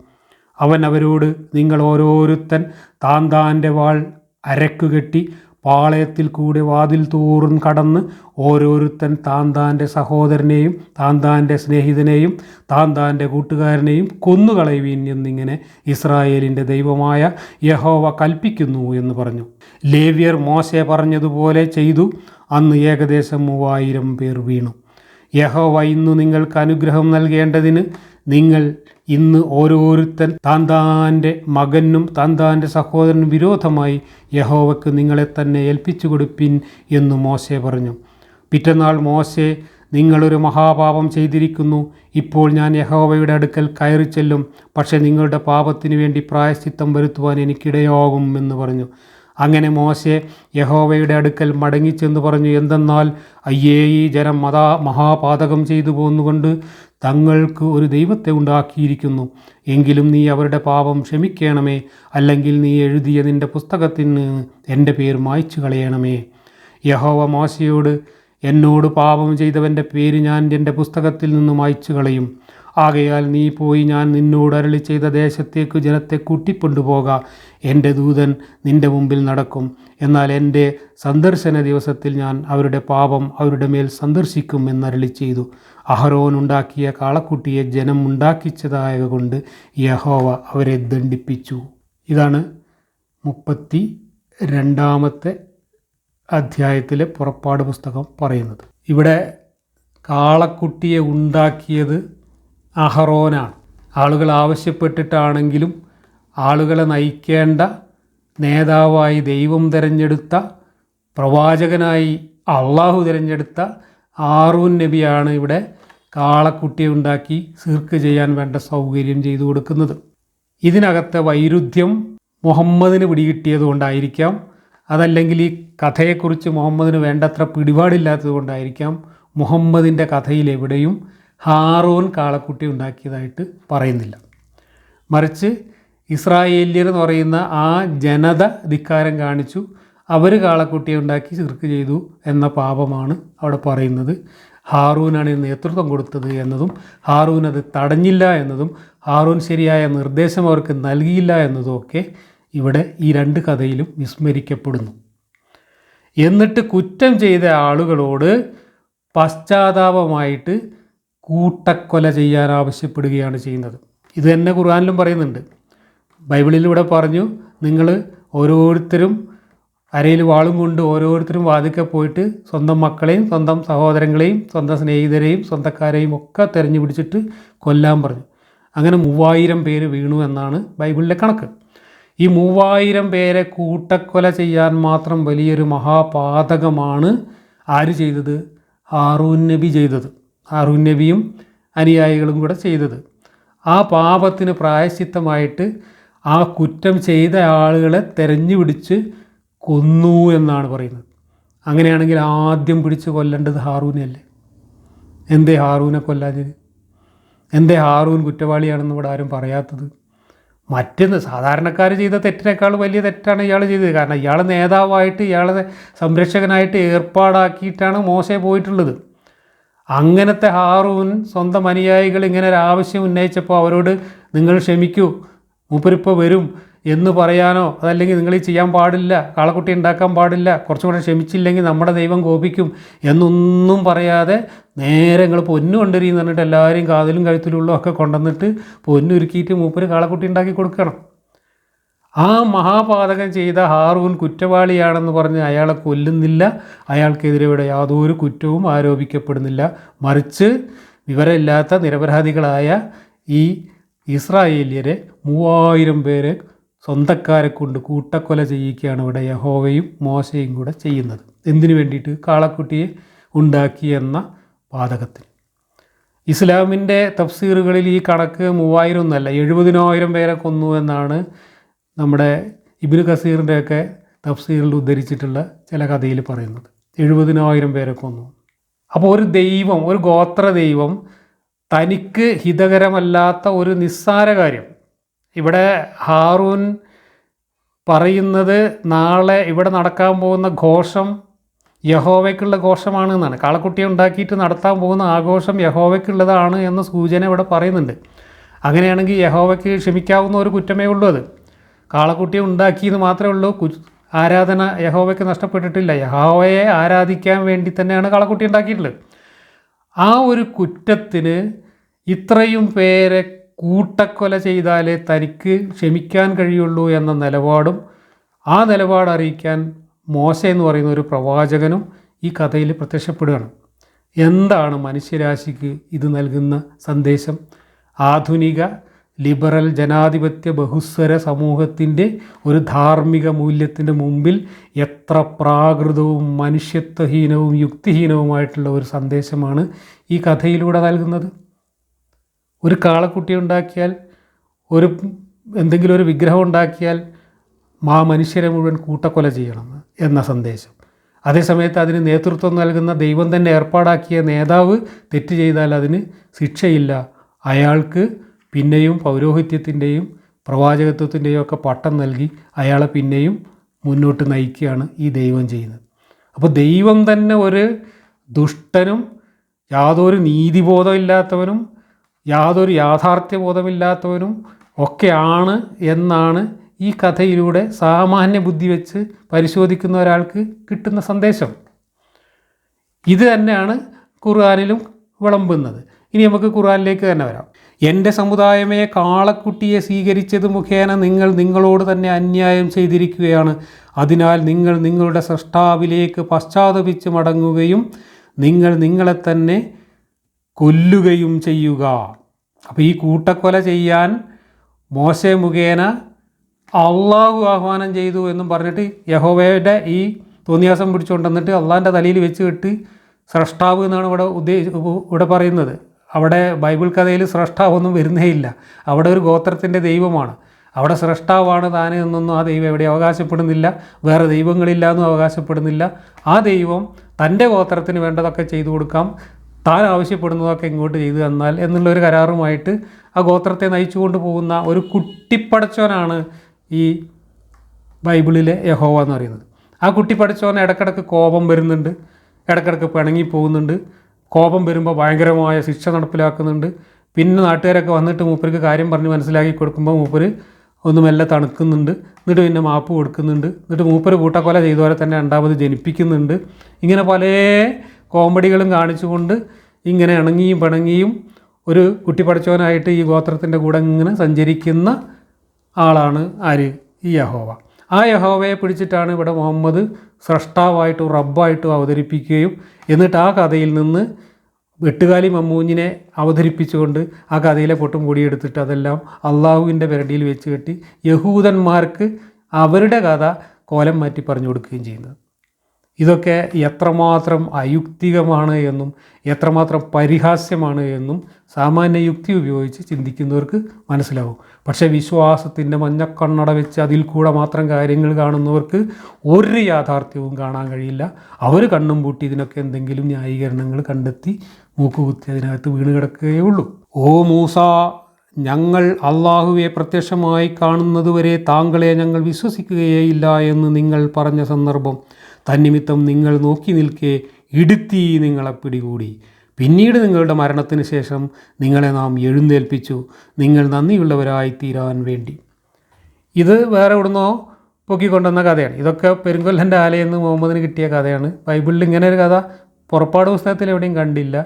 അവൻ അവരോട് നിങ്ങൾ ഓരോരുത്തൻ താൻ താന്റെ വാൾ അരക്കുകെട്ടി പാളയത്തിൽ കൂടെ വാതിൽ തോറും കടന്ന് ഓരോരുത്തൻ താൻ താന്റെ സഹോദരനെയും താൻ താന്റെ സ്നേഹിതനെയും താൻ താന്റെ കൂട്ടുകാരനെയും കൊന്നുകളയുവീൻ എന്നിങ്ങനെ ഇസ്രായേലിന്റെ ദൈവമായ യഹോവ കൽപ്പിക്കുന്നു എന്ന് പറഞ്ഞു. ലേവ്യർ മോശെ പറഞ്ഞതുപോലെ ചെയ്തു. അന്ന് ഏകദേശം മൂവായിരം പേർ വീണു. യഹോവ ഇന്നു നിങ്ങൾക്ക് അനുഗ്രഹം നൽകേണ്ടതിന് നിങ്ങൾ ഇന്ന് ഓരോരുത്തൻ താൻ താന്റെ മകനും താൻ താന്റെ സഹോദരനും വിരോധമായി യഹോവയ്ക്ക് നിങ്ങളെ തന്നെ ഏൽപ്പിച്ചു കൊടുപ്പിൻ എന്ന് മോശെ പറഞ്ഞു. പിറ്റന്നാൾ മോശെ നിങ്ങളൊരു മഹാപാപം ചെയ്തിരിക്കുന്നു. ഇപ്പോൾ ഞാൻ യഹോവയുടെ അടുക്കൽ കയറി ചെല്ലും. പക്ഷേ നിങ്ങളുടെ പാപത്തിനു വേണ്ടി പ്രായശ്ചിത്തം വരുത്തുവാൻ എനിക്കിടയാകും എന്ന് പറഞ്ഞു. അങ്ങനെ മോശെ യഹോവയുടെ അടുക്കൽ മടങ്ങിച്ചെന്ന് പറഞ്ഞു. എന്തെന്നാൽ അയ്യേ ഈ ജനം മതാ മഹാപാതകം ചെയ്തു പോന്നുകൊണ്ട് തങ്ങൾക്ക് ഒരു ദൈവത്തെ ഉണ്ടാക്കിയിരിക്കുന്നു. എങ്കിലും നീ അവരുടെ പാപം ക്ഷമിക്കണമേ അല്ലെങ്കിൽ നീ എഴുതിയ നിന്റെ പുസ്തകത്തിന് എന്റെ പേര് മായ്ച്ചു കളയണമേ യഹോവ മോശയോട് എന്നോട് പാപം ചെയ്തവന്റെ പേര് ഞാൻ എന്റെ പുസ്തകത്തിൽ നിന്നും മായ്ച്ചു കളയും ആകയാൽ നീ പോയി ഞാൻ നിന്നോട് അരളി ചെയ്ത ദേശത്തേക്ക് ജനത്തെ കൂട്ടിക്കൊണ്ടുപോക. എന്റെ ദൂതൻ നിന്റെ മുമ്പിൽ നടക്കും. എന്നാൽ എന്റെ സന്ദർശന ദിവസത്തിൽ ഞാൻ അവരുടെ പാപം അവരുടെ മേൽ സന്ദർശിക്കും എന്നരളി ചെയ്തു. അഹരോൻ ഉണ്ടാക്കിയ കാളക്കുട്ടിയെ ജനം ഉണ്ടാക്കിച്ചതായ കൊണ്ട് യഹോവ അവരെ ദണ്ഡിപ്പിച്ചു. ഇതാണ് മുപ്പത്തി രണ്ടാമത്തെ അധ്യായത്തിലെ പുറപ്പാട് പുസ്തകം പറയുന്നത്. ഇവിടെ കാളക്കുട്ടിയെ ഉണ്ടാക്കിയത് അഹറോനാണ് ആളുകൾ ആവശ്യപ്പെട്ടിട്ടാണെങ്കിലും ആളുകളെ നയിക്കേണ്ട നേതാവായി ദൈവം തിരഞ്ഞെടുത്ത പ്രവാചകനായി അള്ളാഹു തിരഞ്ഞെടുത്ത ആറൂൻ നബിയാണ് ഇവിടെ കാളക്കുട്ടിയെ ഉണ്ടാക്കി സീർക്ക് ചെയ്യാൻ വേണ്ട സൗകര്യം ചെയ്തു കൊടുക്കുന്നത്. ഇതിനകത്തെ വൈരുദ്ധ്യം മുഹമ്മദിന് പിടികിട്ടിയത് കൊണ്ടായിരിക്കാം. അതല്ലെങ്കിൽ ഈ കഥയെക്കുറിച്ച് മുഹമ്മദിന് വേണ്ടത്ര പിടിപാടില്ലാത്തത് കൊണ്ടായിരിക്കാം മുഹമ്മദിന്റെ കഥയിൽ എവിടെയും ഹാറൂൻ കാളക്കുട്ടി ഉണ്ടാക്കിയതായിട്ട് പറയുന്നില്ല. മറിച്ച് ഇസ്രായേല്യർ എന്ന് പറയുന്ന ആ ജനത ധിക്കാരം കാണിച്ചു. അവർ കാളക്കുട്ടിയെ ഉണ്ടാക്കി ചിർക്ക് ചെയ്തു എന്ന പാപമാണ് അവിടെ പറയുന്നത്. ഹാറൂനാണ് നേതൃത്വം കൊടുത്തത് എന്നതും ഹാറൂൻ അത് തടഞ്ഞില്ല എന്നതും ഹാറൂൻ ശരിയായ നിർദ്ദേശം അവർക്ക് നൽകിയില്ല എന്നതും ഒക്കെ ഇവിടെ ഈ രണ്ട് കഥയിലും വിസ്മരിക്കപ്പെടുന്നു. എന്നിട്ട് കുറ്റം ചെയ്ത ആളുകളോട് പശ്ചാത്താപമായിട്ട് കൂട്ടക്കൊല ചെയ്യാൻ ആവശ്യപ്പെടുകയാണ് ചെയ്യുന്നത്. ഇത് തന്നെ ഖുർആാനിലും പറയുന്നുണ്ട്. ബൈബിളിലൂടെ പറഞ്ഞു നിങ്ങൾ ഓരോരുത്തരും അരയിൽ വാളും കൊണ്ട് ഓരോരുത്തരും വാതിക്കെ പോയിട്ട് സ്വന്തം മക്കളെയും സ്വന്തം സഹോദരങ്ങളെയും സ്വന്തം സ്നേഹിതരെയും സ്വന്തക്കാരെയും ഒക്കെ തിരഞ്ഞു പിടിച്ചിട്ട് കൊല്ലാൻ പറഞ്ഞു. അങ്ങനെ മൂവായിരം പേര് വീണു എന്നാണ് ബൈബിളിലെ കണക്ക്. ഈ മൂവായിരം പേരെ കൂട്ടക്കൊല ചെയ്യാൻ മാത്രം വലിയൊരു മഹാപാതകമാണ് ആര് ചെയ്തത്? ഹാറൂൻ നബി ചെയ്തത്. ഹാറൂൻ നബിയും അനുയായികളും കൂടെ ചെയ്തത്. ആ പാപത്തിന് പ്രായശ്ചിത്തമായിട്ട് ആ കുറ്റം ചെയ്ത ആളുകളെ തെരഞ്ഞു പിടിച്ച് കൊന്നു എന്നാണ് പറയുന്നത്. അങ്ങനെയാണെങ്കിൽ ആദ്യം പിടിച്ച് കൊല്ലേണ്ടത് ഹാറൂനല്ലേ? എന്തേ ഹാറൂനെ കൊല്ലാഞ്ഞത്? എന്തേ ഹാറൂൻ കുറ്റവാളിയാണെന്ന് ഇവിടെ ആരും പറയാത്തത്? മറ്റൊന്ന് സാധാരണക്കാർ ചെയ്ത തെറ്റിനേക്കാൾ വലിയ തെറ്റാണ് ഇയാൾ ചെയ്തത്. കാരണം ഇയാൾ നേതാവായിട്ട് ഇയാളെ സംരക്ഷകനായിട്ട് ഏർപ്പാടാക്കിയിട്ടാണ് മോശം പോയിട്ടുള്ളത്. അങ്ങനത്തെ ഹാറൂൻ സ്വന്തം അനുയായികൾ ഇങ്ങനെ ഒരു ആവശ്യം ഉന്നയിച്ചപ്പോൾ അവരോട് നിങ്ങൾ ക്ഷമിക്കൂ മൂപ്പരിപ്പോൾ വരും എന്ന് പറയാനോ? അതല്ലെങ്കിൽ നിങ്ങൾ ഈ ചെയ്യാൻ പാടില്ല കാളക്കുട്ടി ഉണ്ടാക്കാൻ പാടില്ല കുറച്ചും കൂടെ ക്ഷമിച്ചില്ലെങ്കിൽ നമ്മുടെ ദൈവം കോപിക്കും എന്നൊന്നും പറയാതെ നേരെ നിങ്ങൾ പൊന്നു കൊണ്ടുവരിന്ന് പറഞ്ഞിട്ട് എല്ലാവരെയും കാതിലും കഴുത്തിലുള്ള ഒക്കെ കൊണ്ടുവന്നിട്ട് പൊന്നുരുക്കിയിട്ട് മൂപ്പര് കാളക്കുട്ടി ഉണ്ടാക്കി കൊടുക്കണം. ആ മഹാപാതകം ചെയ്ത ഹാറൂൻ കുറ്റവാളിയാണെന്ന് പറഞ്ഞ് അയാളെ കൊല്ലുന്നില്ല. അയാൾക്കെതിരെ ഇവിടെ യാതൊരു കുറ്റവും ആരോപിക്കപ്പെടുന്നില്ല. മറിച്ച് വിവരമില്ലാത്ത നിരപരാധികളായ ഈ ഇസ്രായേലിയരെ മൂവായിരം പേരെ സ്വന്തക്കാരെ കൊണ്ട് കൂട്ടക്കൊല ചെയ്യിക്കുകയാണ് ഇവിടെ യഹോവയും മോശയും കൂടെ ചെയ്യുന്നത്. എന്തിനു വേണ്ടിയിട്ട് കാളക്കുട്ടിയെ ഉണ്ടാക്കി എന്ന ഇസ്ലാമിന്റെ തഫ്സീറുകളിൽ ഈ കണക്ക് മൂവായിരം ഒന്നല്ല എഴുപതിനായിരം പേരെ കൊന്നു എന്നാണ് നമ്മുടെ ഇബിന് കസീറിന്റെയൊക്കെ തഫ്സീറിൽ ഉദ്ധരിച്ചിട്ടുള്ള ചില കഥയിൽ പറയുന്നത്. എഴുപതിനായിരം പേരെ കൊന്നു. അപ്പോൾ ഒരു ദൈവം ഒരു ഗോത്ര ദൈവം തനിക്ക് ഹിതകരമല്ലാത്ത ഒരു നിസ്സാര കാര്യം ഇവിടെ ഹാറൂൻ പറയുന്നത് നാളെ ഇവിടെ നടക്കാൻ പോകുന്ന ഘോഷം യഹോവയ്ക്കുള്ള ഘോഷമാണ് എന്നാണ്. കാളക്കുട്ടിയെ ഉണ്ടാക്കിയിട്ട് നടത്താൻ പോകുന്ന ആഘോഷം യഹോവയ്ക്കുള്ളതാണ് എന്ന സൂചന ഇവിടെ പറയുന്നുണ്ട്. അങ്ങനെയാണെങ്കിൽ യഹോവയ്ക്ക് ക്ഷമിക്കാവുന്ന ഒരു കുറ്റമേ ഉള്ളൂ അത്. കാളക്കുട്ടിയെ ഉണ്ടാക്കിയെന്ന് മാത്രമേ ഉള്ളൂ. ആരാധന യഹോവയ്ക്ക് നഷ്ടപ്പെട്ടിട്ടില്ല. യഹോവയെ ആരാധിക്കാൻ വേണ്ടി തന്നെയാണ് കാളക്കുട്ടി ഉണ്ടാക്കിയിട്ടുള്ളത്. ആ ഒരു കുറ്റത്തിന് ഇത്രയും പേരെ കൂട്ടക്കൊല ചെയ്താലേ തനിക്ക് ക്ഷമിക്കാൻ കഴിയുള്ളൂ എന്ന നിലപാടും ആ നിലപാട് അറിയിക്കാൻ മോശ എന്ന് പറയുന്ന ഒരു പ്രവാചകനും ഈ കഥയിൽ പ്രത്യക്ഷപ്പെടുകയാണ്. എന്താണ് മനുഷ്യരാശിക്ക് ഇത് നൽകുന്ന സന്ദേശം? ആധുനിക ലിബറൽ ജനാധിപത്യ ബഹുസ്വര സമൂഹത്തിന്റെ ഒരു ധാർമ്മിക മൂല്യത്തിന്റെ മുമ്പിൽ എത്ര പ്രാകൃതവും മനുഷ്യത്വഹീനവും യുക്തിഹീനവുമായിട്ടുള്ള ഒരു സന്ദേശമാണ് ഈ കഥയിലൂടെ നൽകുന്നത്. ഒരു കാളക്കുട്ടി ഉണ്ടാക്കിയാൽ ഒരു എന്തെങ്കിലും ഒരു വിഗ്രഹം ഉണ്ടാക്കിയാൽ മാ മനുഷ്യരെ മുഴുവൻ കൂട്ടക്കൊല ചെയ്യണം എന്ന സന്ദേശം. അതേസമയത്ത് അതിന് നേതൃത്വം നൽകുന്ന ദൈവം തന്നെ ഏർപ്പാടാക്കിയ നേതാവ് തെറ്റ് ചെയ്താൽ അതിന് ശിക്ഷയില്ല. അയാൾക്ക് പിന്നെയും പൗരോഹിത്യത്തിന്റെയും പ്രവാചകത്വത്തിന്റെയും ഒക്കെ പട്ടം നൽകി അയാളെ പിന്നെയും മുന്നോട്ട് നയിക്കുകയാണ് ഈ ദൈവം ചെയ്യുന്നത്. അപ്പോൾ ദൈവം തന്നെ ഒരു ദുഷ്ടനും യാതൊരു നീതിബോധമില്ലാത്തവനും യാതൊരു യാഥാർത്ഥ്യബോധമില്ലാത്തവനും ഒക്കെയാണ് എന്നാണ് ഈ കഥയിലൂടെ സാമാന്യ ബുദ്ധി വെച്ച് പരിശോധിക്കുന്ന ഒരാൾക്ക് കിട്ടുന്ന സന്ദേശം. ഇത് തന്നെയാണ് ഖുർആാനിലും വിളമ്പുന്നത്. ഇനി നമുക്ക് ഖുർആാനിലേക്ക് തന്നെ വരാം. എന്റെ സമുദായമേ കാളക്കുട്ടിയെ സ്വീകരിച്ചത് മുഖേന നിങ്ങൾ നിങ്ങളോട് തന്നെ അന്യായം ചെയ്തിരിക്കുകയാണ്. അതിനാൽ നിങ്ങൾ നിങ്ങളുടെ സൃഷ്ടാവിലേക്ക് പശ്ചാത്തപിച്ച് മടങ്ങുകയും നിങ്ങൾ നിങ്ങളെ തന്നെ കൊല്ലുകയും ചെയ്യുക. അപ്പോൾ ഈ കൂട്ടക്കൊല ചെയ്യാൻ മോശ മുഖേന അള്ളാഹു ആഹ്വാനം ചെയ്തു എന്നും പറഞ്ഞിട്ട് യഹോവയുടെ ഈ തോന്നിയാസം പിടിച്ചുകൊണ്ട് വന്നിട്ട് അള്ളാഹിന്റെ തലയിൽ വെച്ച് കെട്ട് സ്രഷ്ടാവ് എന്നാണ് ഇവിടെ ഉദ്ദേശ ഇവിടെ പറയുന്നത്. അവിടെ ബൈബിൾ കഥയിൽ സ്രഷ്ടാവൊന്നും വരുന്നേ ഇല്ല അവിടെ ഒരു ഗോത്രത്തിന്റെ ദൈവമാണ്. അവിടെ സ്രഷ്ടാവാണ് താൻ എന്നൊന്നും ആ ദൈവം എവിടെ അവകാശപ്പെടുന്നില്ല. വേറെ ദൈവങ്ങളില്ല എന്നും അവകാശപ്പെടുന്നില്ല. ആ ദൈവം തന്റെ ഗോത്രത്തിന് വേണ്ടതൊക്കെ ചെയ്തു കൊടുക്കാം. താൻ ആവശ്യപ്പെടുന്നതൊക്കെ ഇങ്ങോട്ട് ചെയ്തു തന്നാൽ എന്നുള്ളൊരു കരാറുമായിട്ട് ആ ഗോത്രത്തെ നയിച്ചുകൊണ്ട് പോകുന്ന ഒരു കുട്ടിപ്പടച്ചവനാണ് ഈ ബൈബിളിലെ യഹോവ എന്ന് പറയുന്നത്. ആ കുട്ടി പഠിച്ചവന് ഇടക്കിടക്ക് കോപം വരുന്നുണ്ട് ഇടക്കിടക്ക് പിണങ്ങി പോകുന്നുണ്ട് കോപം വരുമ്പോൾ ഭയങ്കരമായ ശിക്ഷ നടപ്പിലാക്കുന്നുണ്ട്. പിന്നെ നാട്ടുകാരൊക്കെ വന്നിട്ട് മൂപ്പർക്ക് കാര്യം പറഞ്ഞ് മനസ്സിലാക്കി കൊടുക്കുമ്പോൾ മൂപ്പര് ഒന്ന് മെല്ലെ തണുക്കുന്നുണ്ട് എന്നിട്ട് പിന്നെ മാപ്പ് കൊടുക്കുന്നുണ്ട് എന്നിട്ട് മൂപ്പര് കൂട്ടക്കൊല ചെയ്തവരെ തന്നെ രണ്ടാമത് ജനിപ്പിക്കുന്നുണ്ട്. ഇങ്ങനെ പല കോമഡികളും കാണിച്ചുകൊണ്ട് ഇങ്ങനെ ഇണങ്ങിയും പിണങ്ങിയും ഒരു കുട്ടി പഠിച്ചവനായിട്ട് ഈ ഗോത്രത്തിന്റെ കൂടെ ഇങ്ങനെ സഞ്ചരിക്കുന്ന ആളാണ് ആര്? ഈ യഹോവ. ആ യഹോവയെ പിടിച്ചിട്ടാണ് ഇവിടെ മുഹമ്മദ് സ്രഷ്ടാവായിട്ടും റബ്ബായിട്ടും അവതരിപ്പിക്കുകയും എന്നിട്ട് ആ കഥയിൽ നിന്ന് വെട്ടുകാലി മമ്മൂഞ്ഞിനെ അവതരിപ്പിച്ചുകൊണ്ട് ആ കഥയിലെ പൊട്ടും കൂടിയെടുത്തിട്ട് അതെല്ലാം അള്ളാഹുവിന്റെ പെരടിയിൽ വെച്ച് കെട്ടി യഹൂദന്മാർക്ക് അവരുടെ കഥ കോലം മാറ്റി പറഞ്ഞു കൊടുക്കുകയും ചെയ്യുന്നത്. ഇതൊക്കെ എത്രമാത്രം അയുക്തികമാണ് എന്നും എത്രമാത്രം പരിഹാസ്യമാണ് എന്നും സാമാന്യ യുക്തി ഉപയോഗിച്ച് ചിന്തിക്കുന്നവർക്ക് മനസ്സിലാവും. പക്ഷേ വിശ്വാസത്തിന്റെ മഞ്ഞക്കണ്ണട വെച്ച് അതിൽ കൂടെ മാത്രം കാര്യങ്ങൾ കാണുന്നവർക്ക് ഒരു യാഥാർത്ഥ്യവും കാണാൻ കഴിയില്ല. അവർ കണ്ണും പൂട്ടി ഇതിനൊക്കെ എന്തെങ്കിലും ന്യായീകരണങ്ങൾ കണ്ടെത്തി മൂക്കുകുത്തി അതിനകത്ത് വീണ് കിടക്കുകയേ ഉള്ളൂ. ഓ മൂസ ഞങ്ങൾ അള്ളാഹുവെ പ്രത്യക്ഷമായി കാണുന്നതുവരെ താങ്കളെ ഞങ്ങൾ വിശ്വസിക്കുകയേയില്ല എന്ന് നിങ്ങൾ പറഞ്ഞ സന്ദർഭം തന്നിമിത്തം നിങ്ങൾ നോക്കി നിൽക്കെ ഇടുത്തി നിങ്ങളെ പിടികൂടി. പിന്നീട് നിങ്ങളുടെ മരണത്തിന് ശേഷം നിങ്ങളെ നാം എഴുന്നേൽപ്പിച്ചു. നിങ്ങൾ നന്ദിയുള്ളവരായി തീരാൻ വേണ്ടി. ഇത് വേറെ എവിടുന്നോ പൊക്കിക്കൊണ്ടുവന്ന കഥയാണ്. ഇതൊക്കെ പെരുങ്കൊല്ലന്റെ ആലയെന്ന് മുഹമ്മദിന് കിട്ടിയ കഥയാണ്. ബൈബിളിൽ ഇങ്ങനെ ഒരു കഥ പുറപ്പാട് പുസ്തകത്തിൽ എവിടെയും കണ്ടില്ല.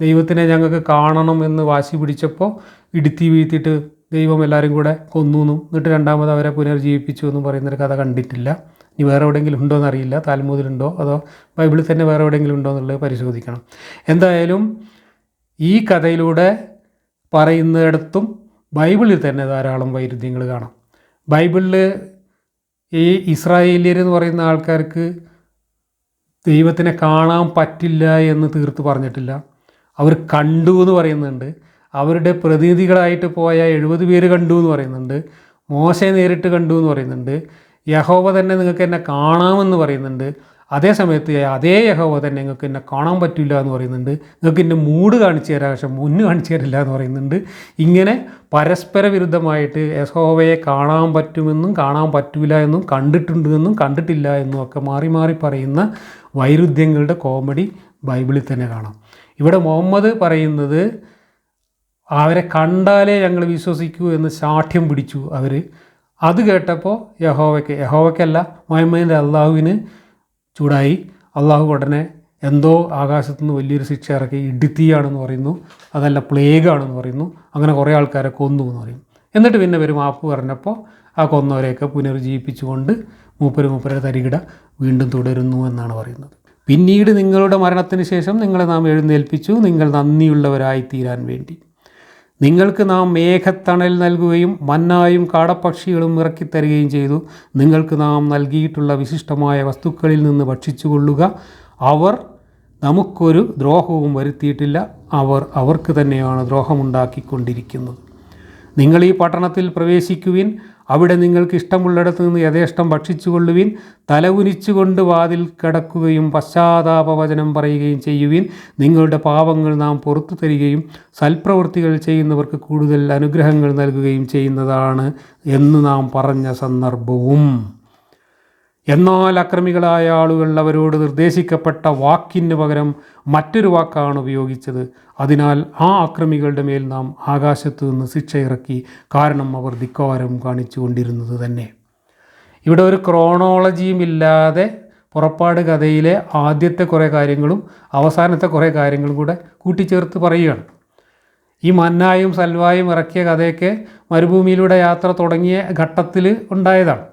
ദൈവത്തിനെ ഞങ്ങൾക്ക് കാണണം എന്ന് വാശി പിടിച്ചപ്പോൾ ഇടുത്തി വീഴ്ത്തിയിട്ട് ദൈവം എല്ലാവരും കൂടെ കൊന്നു എന്നും എന്നിട്ട് രണ്ടാമത് അവരെ പുനർജീവിപ്പിച്ചു എന്നും പറയുന്നൊരു കഥ കണ്ടിട്ടില്ല. ഇനി വേറെ എവിടെയെങ്കിലും ഉണ്ടോ എന്നറിയില്ല. താൽമൂതിലുണ്ടോ അതോ ബൈബിളിൽ തന്നെ വേറെ എവിടെയെങ്കിലും ഉണ്ടോ എന്നുള്ളത് പരിശോധിക്കണം. എന്തായാലും ഈ കഥയിലൂടെ പറയുന്നിടത്തും ബൈബിളിൽ തന്നെ ധാരാളം വൈരുദ്ധ്യങ്ങൾ കാണാം. ബൈബിളിൽ ഈ ഇസ്രായേലിയർ എന്ന് പറയുന്ന ആൾക്കാർക്ക് ദൈവത്തിനെ കാണാൻ പറ്റില്ല എന്ന് തീർത്ത് പറഞ്ഞിട്ടില്ല. അവർ കണ്ടു എന്ന് പറയുന്നുണ്ട്. അവരുടെ പ്രതിനിധികളായിട്ട് പോയ എഴുപത് പേര് കണ്ടു എന്ന് പറയുന്നുണ്ട്. മോശയെ നേരിട്ട് കണ്ടു എന്ന് പറയുന്നുണ്ട്. യഹോവ തന്നെ നിങ്ങൾക്ക് എന്നെ കാണാമെന്ന് പറയുന്നുണ്ട്. അതേ സമയത്ത് അതേ യഹോവ തന്നെ നിങ്ങൾക്ക് എന്നെ കാണാൻ പറ്റില്ല എന്ന് പറയുന്നുണ്ട്. നിങ്ങൾക്ക് എന്റെ മൂഡ് കാണിച്ചു തരാം പക്ഷെ മുന്ന് കാണിച്ചു തരില്ല എന്ന് പറയുന്നുണ്ട്. ഇങ്ങനെ പരസ്പര വിരുദ്ധമായിട്ട് യഹോവയെ കാണാൻ പറ്റുമെന്നും കാണാൻ പറ്റില്ല എന്നും കണ്ടിട്ടുണ്ട് എന്നും കണ്ടിട്ടില്ല എന്നും ഒക്കെ മാറി മാറി പറയുന്ന വൈരുദ്ധ്യങ്ങളുടെ കോമഡി ബൈബിളിൽ തന്നെ കാണാം. ഇവിടെ മുഹമ്മദ് പറയുന്നത് അവരെ കണ്ടാലേ ഞങ്ങൾ വിശ്വസിക്കൂ എന്ന് ശാഠ്യം പിടിച്ചു അവർ അത് കേട്ടപ്പോൾ യഹോവയ്ക്ക് യഹോവയ്ക്കല്ല മൊഹമ്മദിന്റെ അള്ളാഹുവിന് ചൂടായി. അള്ളാഹു ഉടനെ എന്തോ ആകാശത്തു നിന്ന് വലിയൊരു ശിക്ഷ ഇറക്കി ഇടിത്തിയാണെന്ന് പറയുന്നു അതല്ല പ്ലേഗാണെന്ന് പറയുന്നു അങ്ങനെ കുറേ ആൾക്കാരെ കൊന്നു എന്ന് പറയും. എന്നിട്ട് പിന്നെ ഇവർ മാപ്പ് പറഞ്ഞപ്പോൾ ആ കൊന്നവരെയൊക്കെ പുനർജീവിപ്പിച്ചുകൊണ്ട് മൂപ്പര് മൂപ്പരുടെ തരികിട വീണ്ടും തുടരുന്നു എന്നാണ് പറയുന്നത്. പിന്നീട് നിങ്ങളുടെ മരണത്തിന് ശേഷം നിങ്ങളെ നാം എഴുന്നേൽപ്പിച്ചു നിങ്ങൾ നന്ദിയുള്ളവരായി തീരാൻ വേണ്ടി. നിങ്ങൾക്ക് നാം മേഘത്തണൽ നൽകുകയും മന്നായും കാടപ്പക്ഷികളും ഇറക്കിത്തരുകയും ചെയ്തു. നിങ്ങൾക്ക് നാം നൽകിയിട്ടുള്ള വിശിഷ്ടമായ വസ്തുക്കളിൽ നിന്ന് ഭക്ഷിച്ചുകൊള്ളുക. അവർ നമുക്കൊരു ദ്രോഹവും വരുത്തിയിട്ടില്ല. അവർ അവർക്ക് തന്നെയാണ് ദ്രോഹമുണ്ടാക്കിക്കൊണ്ടിരിക്കുന്നത്. നിങ്ങൾ ഈ പട്ടണത്തിൽ പ്രവേശിക്കുവിൻ. അവിടെ നിങ്ങൾക്ക് ഇഷ്ടമുള്ളിടത്ത് നിന്ന് യഥേഷ്ടം ഭക്ഷിച്ചുകൊള്ളുവിൻ തലകുനിച്ചുകൊണ്ട് വാതിൽ കിടക്കുകയും പശ്ചാത്താപവചനം പറയുകയും ചെയ്യുവിൻ. നിങ്ങളുടെ പാപങ്ങൾ നാം പുറത്തു തരികയും സൽപ്രവൃത്തികൾ ചെയ്യുന്നവർക്ക് കൂടുതൽ അനുഗ്രഹങ്ങൾ നൽകുകയും ചെയ്യുന്നതാണ് എന്ന് നാം പറഞ്ഞ സന്ദർഭവും. എന്നാൽ അക്രമികളായ ആളുകൾ അവരോട് നിർദ്ദേശിക്കപ്പെട്ട വാക്കിന് പകരം മറ്റൊരു വാക്കാണ് ഉപയോഗിച്ചത്. അതിനാൽ ആ അക്രമികളുടെ മേൽ നാം ആകാശത്തു നിന്ന് ശിക്ഷ ഇറക്കി കാരണം അവർ ധിക്കാരം കാണിച്ചുകൊണ്ടിരുന്നത് തന്നെ. ഇവിടെ ഒരു ക്രോണോളജിയും ഇല്ലാതെ പുറപ്പാട് കഥയിലെ ആദ്യത്തെ കുറേ കാര്യങ്ങളും അവസാനത്തെ കുറേ കാര്യങ്ങളും കൂടെ കൂട്ടിച്ചേർത്ത് പറയുകയാണ്. ഈ മന്നായും സൽവായും ഇറക്കിയ കഥയൊക്കെ മരുഭൂമിയിലൂടെ യാത്ര തുടങ്ങിയ ഘട്ടത്തിൽ ഉണ്ടായതാണ്.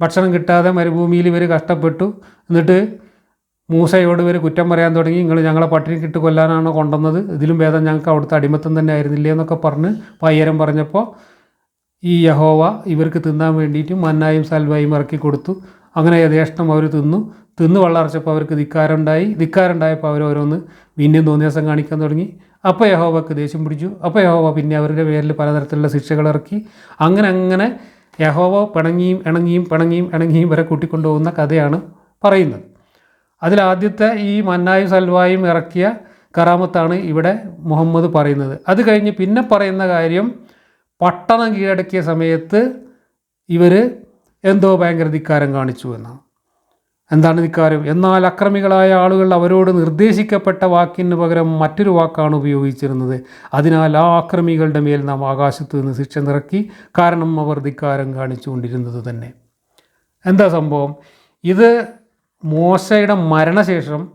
ഭക്ഷണം കിട്ടാതെ മരുഭൂമിയിൽ ഇവർ കഷ്ടപ്പെട്ടു. എന്നിട്ട് മൂസയോട് ഇവർ കുറ്റം പറയാൻ തുടങ്ങി. നിങ്ങൾ ഞങ്ങളെ പട്ടിണി കിട്ട് കൊല്ലാനാണ് കൊണ്ടുവന്നത്? ഇതിലും ഭേദം ഞങ്ങൾക്ക് അവിടുത്തെ അടിമത്തം തന്നെ ആയിരുന്നില്ലേ? എന്നൊക്കെ പറഞ്ഞ് പയ്യരം പറഞ്ഞപ്പോൾ ഈ യഹോവ ഇവർക്ക് തിന്നാൻ വേണ്ടിയിട്ട് മന്നായും സൽവായും ഇറക്കി കൊടുത്തു. അങ്ങനെ യഥേഷ്ടം അവർ തിന്നു. തിന്ന് വെള്ളറച്ചപ്പോൾ അവർക്ക് ധിക്കാരുണ്ടായി. ധിക്കാരുണ്ടായപ്പോൾ അവർ ഓരോന്ന് വീണ്ടും തോന്നിയാസം കാണിക്കാൻ തുടങ്ങി. അപ്പോൾ യഹോവക്ക് ദേഷ്യം പിടിച്ചു. അപ്പോൾ യഹോവ പിന്നെ അവരുടെ പേരിൽ പലതരത്തിലുള്ള ശിക്ഷകൾ ഇറക്കി. അങ്ങനെ അങ്ങനെ യഹോവ പിണങ്ങിയും ഇണങ്ങിയും പിണങ്ങിയും ഇണങ്ങിയും വരെ കൂട്ടിക്കൊണ്ടുപോകുന്ന കഥയാണ് പറയുന്നത്. അതിലാദ്യത്തെ ഈ മന്നായും സൽവായും ഇറക്കിയ കറാമത്താണ് ഇവിടെ മുഹമ്മദ് പറയുന്നത്. അത് കഴിഞ്ഞ് പിന്നെ പറയുന്ന കാര്യം പട്ടണം കീഴടക്കിയ സമയത്ത് ഇവർ എന്തോ ഭയങ്കര ധിക്കാരം കാണിച്ചു എന്നാണ്. എന്താണ് ധിക്കാരം എന്നാൽ അക്രമികളായ ആളുകൾ അവരോട് നിർദ്ദേശിക്കപ്പെട്ട വാക്കിന് പകരം മറ്റൊരു വാക്കാണ് ഉപയോഗിച്ചിരുന്നത്. അതിനാൽ ആ അക്രമികളുടെ മേൽ നാം ആകാശത്ത് നിന്ന് ശിക്ഷ നിറക്കി കാരണം അവർ ധിക്കാരം കാണിച്ചുകൊണ്ടിരുന്നത് തന്നെ. എന്താ സംഭവം? ഇത് മോശയുടെ മരണശേഷം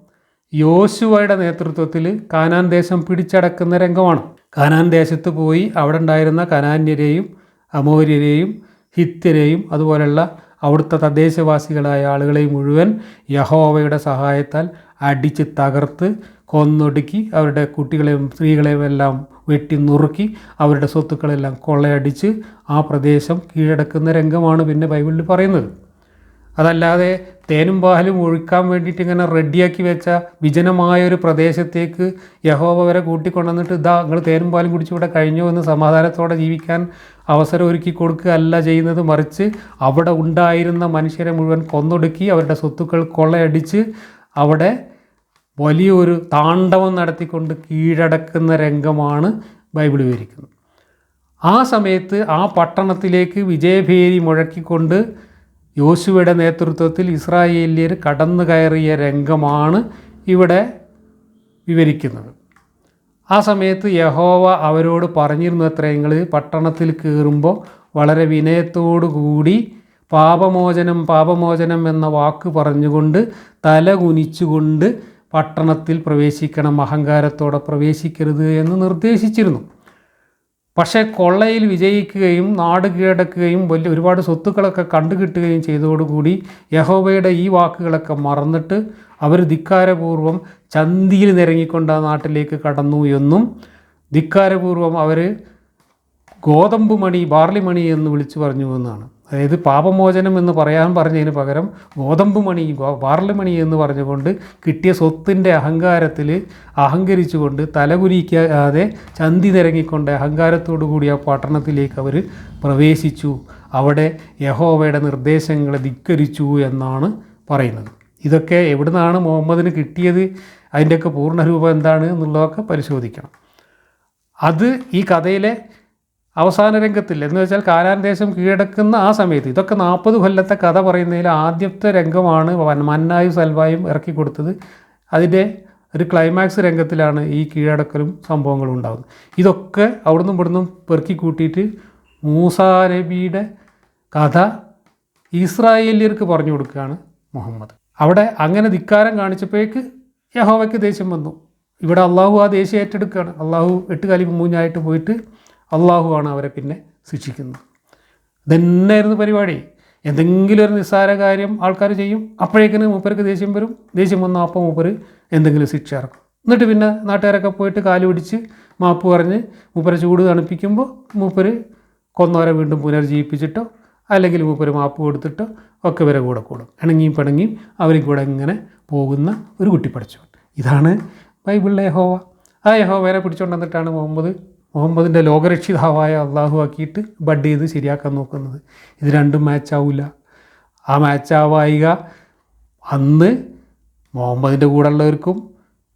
യോശുവയുടെ നേതൃത്വത്തിൽ കാനാൻ ദേശം പിടിച്ചടക്കുന്ന രംഗമാണ്. കാനാൻ ദേശത്ത് പോയി അവിടെ ഉണ്ടായിരുന്ന കനാന്യരെയും അമോര്യരെയും ഹിത്യരെയും അതുപോലെയുള്ള അവിടുത്തെ തദ്ദേശവാസികളായ ആളുകളെ മുഴുവൻ യഹോവയുടെ സഹായത്താൽ അടിച്ച് തകർത്ത് കൊന്നൊടുക്കി അവരുടെ കുട്ടികളെയും സ്ത്രീകളെയും എല്ലാം വെട്ടി നുറുക്കി അവരുടെ സ്വത്തുക്കളെല്ലാം കൊള്ളയടിച്ച് ആ പ്രദേശം കീഴടക്കുന്ന രംഗമാണ് പിന്നെ ബൈബിളിൽ പറയുന്നത്. അതല്ലാതെ തേനും പാലും ഒഴുക്കാൻ വേണ്ടിയിട്ട് ഇങ്ങനെ റെഡിയാക്കി വെച്ച വിജനമായ ഒരു പ്രദേശത്തേക്ക് യഹോവ വരെ കൂട്ടിക്കൊണ്ടുവന്നിട്ട് ഇതാ നിങ്ങൾ തേനും പാലും കുടിച്ച് ഇവിടെ കഴിഞ്ഞു എന്ന് സമാധാനത്തോടെ ജീവിക്കാൻ അവസരം ഒരുക്കി കൊടുക്കുക അല്ല ചെയ്യുന്നത് മറിച്ച് അവിടെ ഉണ്ടായിരുന്ന മനുഷ്യരെ മുഴുവൻ കൊന്നൊടുക്കി അവരുടെ സ്വത്തുക്കൾ കൊള്ളയടിച്ച് അവിടെ വലിയൊരു താണ്ഡവം നടത്തിക്കൊണ്ട് കീഴടക്കുന്ന രംഗമാണ് ബൈബിൾ വിവരിക്കുന്നത്. ആ സമയത്ത് ആ പട്ടണത്തിലേക്ക് വിജയഭേരി മുഴക്കിക്കൊണ്ട് യോശുവയുടെ നേതൃത്വത്തിൽ ഇസ്രായേലിയർ കടന്നു കയറിയ രംഗമാണ് ഇവിടെ വിവരിക്കുന്നത്. ആ സമയത്ത് യഹോവ അവരോട് പറഞ്ഞിരുന്നു അത്ര പട്ടണത്തിൽ കയറുമ്പോൾ വളരെ വിനയത്തോടു കൂടി പാപമോചനം പാപമോചനം എന്ന വാക്ക് പറഞ്ഞുകൊണ്ട് തല കുനിച്ചുകൊണ്ട് പട്ടണത്തിൽ പ്രവേശിക്കണം അഹങ്കാരത്തോടെ പ്രവേശിക്കരുത് എന്ന് നിർദ്ദേശിച്ചിരുന്നു. പക്ഷേ കൊള്ളയിൽ വിജയിക്കുകയും നാട് കീഴടക്കുകയും വലിയ ഒരുപാട് സ്വത്തുക്കളൊക്കെ കണ്ടുകിട്ടുകയും ചെയ്തതോടുകൂടി യഹോബയുടെ ഈ വാക്കുകളൊക്കെ മറന്നിട്ട് അവർ ധിക്കാരപൂർവം ചന്തിയിൽ നിരങ്ങിക്കൊണ്ട് ആ നാട്ടിലേക്ക് കടന്നു എന്നും ധിക്കാരപൂർവം അവർ ഗോതമ്പ് മണി ബാർലി മണി എന്ന് വിളിച്ചു പറഞ്ഞു എന്നാണ്. അതായത് പാപമോചനം എന്ന് പറയാൻ പറഞ്ഞതിന് പകരം ഗോതമ്പ് മണി ബാർലി മണി എന്ന് പറഞ്ഞുകൊണ്ട് കിട്ടിയ സ്വത്തിന്റെ അഹങ്കാരത്തിൽ അഹങ്കരിച്ചുകൊണ്ട് തലകുലിക്കാതെ ചന്തി നിരങ്ങിക്കൊണ്ട് അഹങ്കാരത്തോടു കൂടി ആ പട്ടണത്തിലേക്ക് അവർ പ്രവേശിച്ചു. അവിടെ യഹോവയുടെ നിർദ്ദേശങ്ങളെ ധിക്കരിച്ചു എന്നാണ് പറയുന്നത്. ഇതൊക്കെ എവിടുന്നാണ് മുഹമ്മദിന് കിട്ടിയത്? അതിന്റെയൊക്കെ പൂർണരൂപം എന്താണ് എന്നുള്ളതൊക്കെ പരിശോധിക്കണം. അത് ഈ കഥയിലെ അവസാന രംഗത്തിൽ എന്ന് വെച്ചാൽ കാനാൻ ദേശം കീഴടക്കുന്ന ആ സമയത്ത് ഇതൊക്കെ നാൽപ്പത് കൊല്ലത്തെ കഥ പറയുന്നതിൽ ആദ്യത്തെ രംഗമാണ് മന്നായും സൽവായും ഇറക്കി കൊടുത്തത് അതിന്റെ ഒരു ക്ലൈമാക്സ് രംഗത്തിലാണ് ഈ കീഴടക്കലും സംഭവങ്ങളും ഉണ്ടാകുന്നത് ഇതൊക്കെ അവിടുന്ന് ഇവിടുന്നും പെറുക്കി കൂട്ടിയിട്ട് മൂസാ നബിയുടെ കഥ ഇസ്രായേലിയർക്ക് പറഞ്ഞു കൊടുക്കുകയാണ് മുഹമ്മദ്. അവിടെ അങ്ങനെ ധിക്കാരം കാണിച്ചപ്പോഴേക്ക് യഹോവയ്ക്ക് ദേഷ്യം വന്നു. ഇവിടെ അള്ളാഹു ആ ദേഷ്യം ഏറ്റെടുക്കുകയാണ്. അള്ളാഹു എട്ട് കാലി മൂഞ്ഞായിട്ട് പോയിട്ട് അള്ളാഹു ആണ് അവരെ പിന്നെ ശിക്ഷിക്കുന്നത്. ഇതന്നെയായിരുന്നു പരിപാടി. എന്തെങ്കിലും ഒരു നിസ്സാര കാര്യം ആൾക്കാർ ചെയ്യും അപ്പോഴേക്കിന് മൂപ്പർക്ക് ദേഷ്യം വരും ദേഷ്യം വന്ന അപ്പം മൂപ്പർ എന്തെങ്കിലും ശിക്ഷ ഇറക്കും. എന്നിട്ട് പിന്നെ നാട്ടുകാരൊക്കെ പോയിട്ട് കാൽ പിടിച്ച് മാപ്പ് പറഞ്ഞ് മൂപ്പരെ ചൂട് തണുപ്പിക്കുമ്പോൾ മൂപ്പർ കൊന്നവരെ വീണ്ടും പുനർജീവിപ്പിച്ചിട്ടോ അല്ലെങ്കിൽ മൂപ്പർ മാപ്പ് കൊടുത്തിട്ടോ ഒക്കെ വരെ കൂടെ കൂടും. ഇണങ്ങിയും പിണങ്ങിയും അവരും കൂടെ ഇങ്ങനെ പോകുന്ന ഒരു കുട്ടി പഠിച്ചു ഇതാണ് ബൈബിളിലെ യഹോവ. ആ യഹോവരെ പിടിച്ചുകൊണ്ട് വന്നിട്ടാണ് മുഹമ്മദ് മുഹമ്മദിന്റെ ലോകരക്ഷിതാവായ അള്ളാഹു ആക്കിയിട്ട് ബഡ് ചെയ്ത് ശരിയാക്കാൻ നോക്കുന്നത്. ഇത് രണ്ടും മാച്ചാവില്ല ആ മാച്ചാവായിക അന്ന് മുഹമ്മദിന്റെ കൂടെ ഉള്ളവർക്കും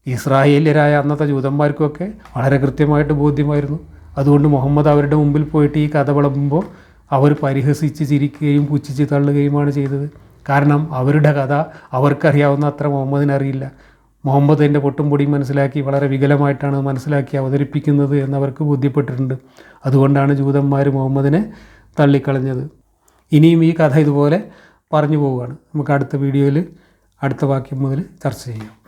ഇസ്രായേലിയരായ അന്നത്തെ ജൂതന്മാർക്കുമൊക്കെ വളരെ കൃത്യമായിട്ട് ബോധ്യമായിരുന്നു. അതുകൊണ്ട് മുഹമ്മദ് അവരുടെ മുമ്പിൽ പോയിട്ട് ഈ കഥ വിളമ്പുമ്പോൾ അവർ പരിഹസിച്ച് ചിരിക്കുകയും പുച്ഛിച്ച് തള്ളുകയുമാണ് ചെയ്തത്. കാരണം അവരുടെ കഥ അവർക്കറിയാവുന്ന അത്ര മുഹമ്മദിന് അറിയില്ല. മുഹമ്മദ് എന്റെ പൊട്ടും പൊടിയും മനസ്സിലാക്കി വളരെ വികലമായിട്ടാണ് മനസ്സിലാക്കി അവതരിപ്പിക്കുന്നത് എന്നവർക്ക് ബോധ്യപ്പെട്ടിട്ടുണ്ട്. അതുകൊണ്ടാണ് ജൂതന്മാർ മുഹമ്മദിനെ തള്ളിക്കളഞ്ഞത്. ഇനിയും ഈ കഥ ഇതുപോലെ പറഞ്ഞു പോവുകയാണ്. നമുക്ക് അടുത്ത വീഡിയോയിൽ അടുത്ത വാക്യം മുതൽ ചർച്ച ചെയ്യാം.